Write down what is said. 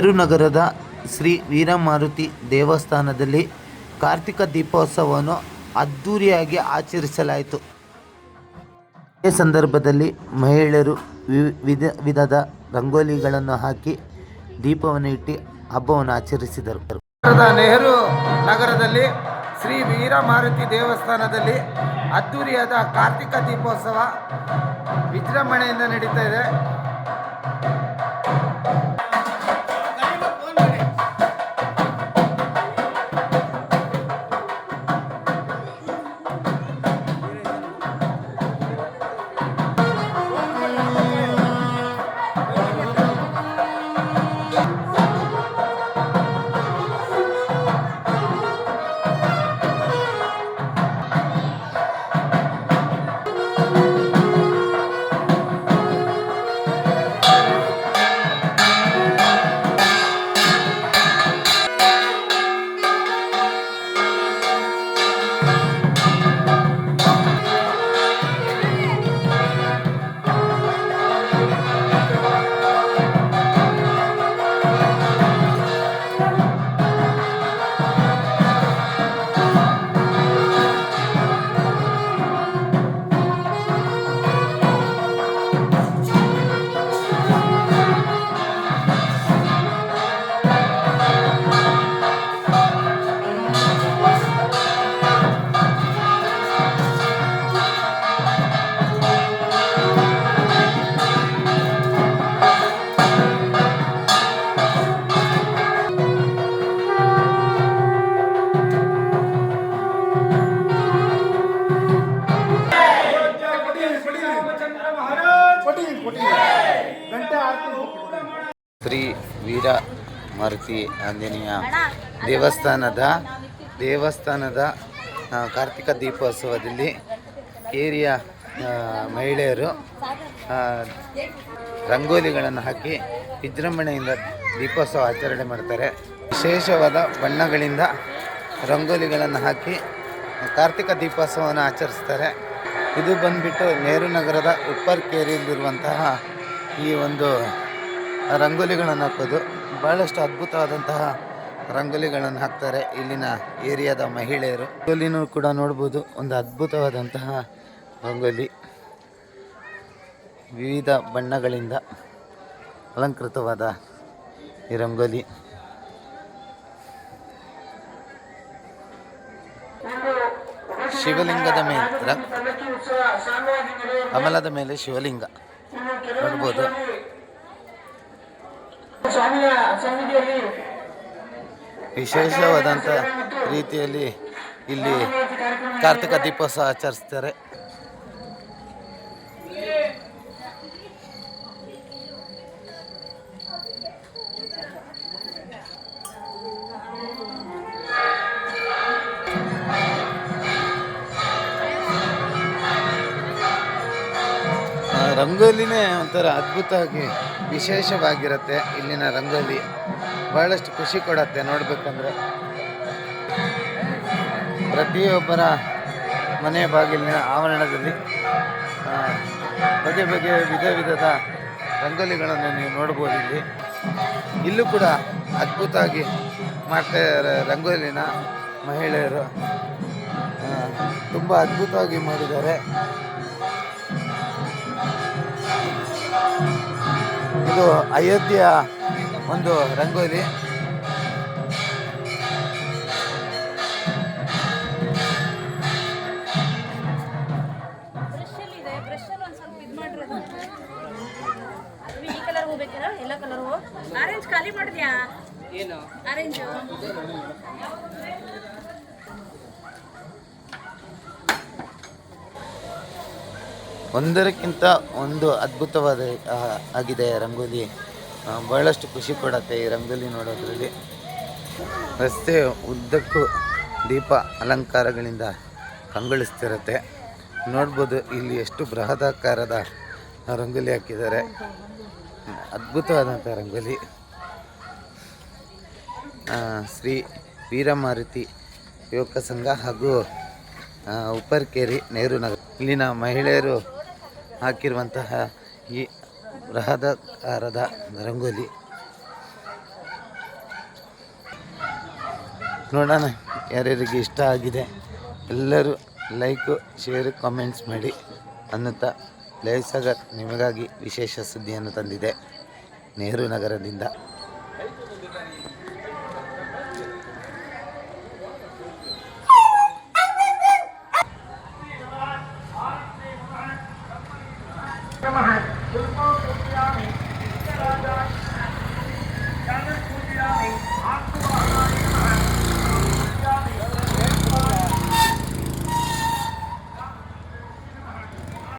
ನಗರದ ಶ್ರೀ ವೀರಮಾರುತಿ ದೇವಸ್ಥಾನದಲ್ಲಿ ಕಾರ್ತಿಕ ದೀಪೋತ್ಸವವನ್ನು ಅದ್ಧೂರಿಯಾಗಿ ಆಚರಿಸಲಾಯಿತು. ಈ ಸಂದರ್ಭದಲ್ಲಿ ಮಹಿಳೆಯರು ವಿವಿಧ ವಿಧದ ರಂಗೋಲಿಗಳನ್ನು ಹಾಕಿ ದೀಪವನ್ನು ಇಟ್ಟು ಹಬ್ಬವನ್ನು ಆಚರಿಸಿದರು. ನೆಹರು ನಗರದಲ್ಲಿ ಶ್ರೀ ವೀರಮಾರುತಿ ದೇವಸ್ಥಾನದಲ್ಲಿ ಅದ್ದೂರಿಯಾದ ಕಾರ್ತಿಕ ದೀಪೋತ್ಸವ ವಿಜೃಂಭಣೆಯಿಂದ ನಡೀತಾ ಇದೆ. ಶ್ರೀ ವೀರ ಮಾರುತಿ ಆಂಜನೇಯ ದೇವಸ್ಥಾನದ ದೇವಸ್ಥಾನದ ಕಾರ್ತಿಕ ದೀಪೋತ್ಸವದಲ್ಲಿ ಕೇರಿಯ ಮಹಿಳೆಯರು ರಂಗೋಲಿಗಳನ್ನು ಹಾಕಿ ವಿಜೃಂಭಣೆಯಿಂದ ದೀಪೋತ್ಸವ ಆಚರಣೆ ಮಾಡ್ತಾರೆ. ವಿಶೇಷವಾದ ಬಣ್ಣಗಳಿಂದ ರಂಗೋಲಿಗಳನ್ನು ಹಾಕಿ ಕಾರ್ತಿಕ ದೀಪೋತ್ಸವವನ್ನು ಆಚರಿಸ್ತಾರೆ. ಇದು ಬಂದುಬಿಟ್ಟು ನೆಹರು ನಗರದ ಉಪ್ಪರ್ ಕೇರಿಯಲ್ಲಿರುವಂತಹ ಈ ಒಂದು ರಂಗೋಲಿಗಳನ್ನು ಹಾಕೋದು. ಭಾಳಷ್ಟು ಅದ್ಭುತವಾದಂತಹ ರಂಗೋಲಿಗಳನ್ನು ಹಾಕ್ತಾರೆ ಇಲ್ಲಿನ ಏರಿಯಾದ ಮಹಿಳೆಯರು. ರಂಗೋಲಿನೂ ಕೂಡ ನೋಡ್ಬೋದು, ಒಂದು ಅದ್ಭುತವಾದಂತಹ ರಂಗೋಲಿ. ವಿವಿಧ ಬಣ್ಣಗಳಿಂದ ಅಲಂಕೃತವಾದ ಈ ರಂಗೋಲಿ. ಶಿವಲಿಂಗದ ಮೇಲೆ ಅಮಲದ ಮೇಲೆ ಶಿವಲಿಂಗ. ನೋಡ್ಬೋದು. ವಿಶೇಷವಾದಂಥ ರೀತಿಯಲ್ಲಿ ಇಲ್ಲಿ ಕಾರ್ತಿಕ ದೀಪೋತ್ಸವ ಆಚರಿಸ್ತಾರೆ. ರಂಗೋಲಿನೇ ಒಂಥರ ಅದ್ಭುತವಾಗಿ ವಿಶೇಷವಾಗಿರುತ್ತೆ ಇಲ್ಲಿನ ರಂಗೋಲಿ. ಬಹಳಷ್ಟು ಖುಷಿ ಕೊಡತ್ತೆ ನೋಡಬೇಕಂದ್ರೆ ಪ್ರತಿಯೊಬ್ಬರ ಮನೆ ಬಾಗಿಲಿನ ಆವರಣದಲ್ಲಿ ಬಗೆ ಬಗೆ ವಿಧ ವಿಧದ ರಂಗೋಲಿಗಳನ್ನು ನೀವು ನೋಡ್ಬೋದು ಇಲ್ಲಿ. ಇಲ್ಲೂ ಕೂಡ ಅದ್ಭುತವಾಗಿ ಮಾಡ್ತಾ ಇದ್ದಾರೆ ರಂಗೋಲಿನ ಮಹಿಳೆಯರು. ತುಂಬ ಅದ್ಭುತವಾಗಿ ಮಾಡಿದ್ದಾರೆ. ಬೇಕಿಲ್ಲ ಎಲ್ಲ ಕಲರ್ ಹೂ? ಆರೆಂಜ್ ಖಾಲಿ ಮಾಡಿದ್ಯಾ? ಏನು? ಆರೆಂಜು ಒಂದರಕ್ಕಿಂತ ಒಂದು ಅದ್ಭುತವಾದ ಆಗಿದೆ ರಂಗೋಲಿ. ಬಹಳಷ್ಟು ಖುಷಿ ಕೊಡತ್ತೆ ಈ ರಂಗೋಲಿ ನೋಡೋದ್ರಲ್ಲಿ. ರಸ್ತೆ ಉದ್ದಕ್ಕೂ ದೀಪ ಅಲಂಕಾರಗಳಿಂದ ಕಂಗೊಳಿಸ್ತಿರುತ್ತೆ. ನೋಡ್ಬೋದು ಇಲ್ಲಿ ಎಷ್ಟು ಬೃಹದಾಕಾರದ ರಂಗೋಲಿ ಹಾಕಿದ್ದಾರೆ. ಅದ್ಭುತವಾದಂಥ ರಂಗೋಲಿ. ಶ್ರೀ ವೀರಮಾರುತಿ ಯುವಕ ಸಂಘ ಹಾಗೂ ಉಪ್ಪರ್ಕೇರಿ ನೆಹರು ನಗರ. ಇಲ್ಲಿನ ಮಹಿಳೆಯರು ಹಾಕಿರುವಂತಹ ಈ ಬೃಹದಾಕಾರದ ರಂಗೋಲಿ. ನೋಡೋಣ, ಯಾರ್ಯಾರಿಗೆ ಇಷ್ಟ ಆಗಿದೆ. ಎಲ್ಲರೂ ಲೈಕು, ಶೇರು, ಕಾಮೆಂಟ್ಸ್ ಮಾಡಿ ಅನ್ನುತ್ತಾ ಲೈವ್ ನಿಮಗಾಗಿ ವಿಶೇಷ ಸುದ್ದಿಯನ್ನು ತಂದಿದೆ. ನೆಹರು ನಗರದಿಂದ.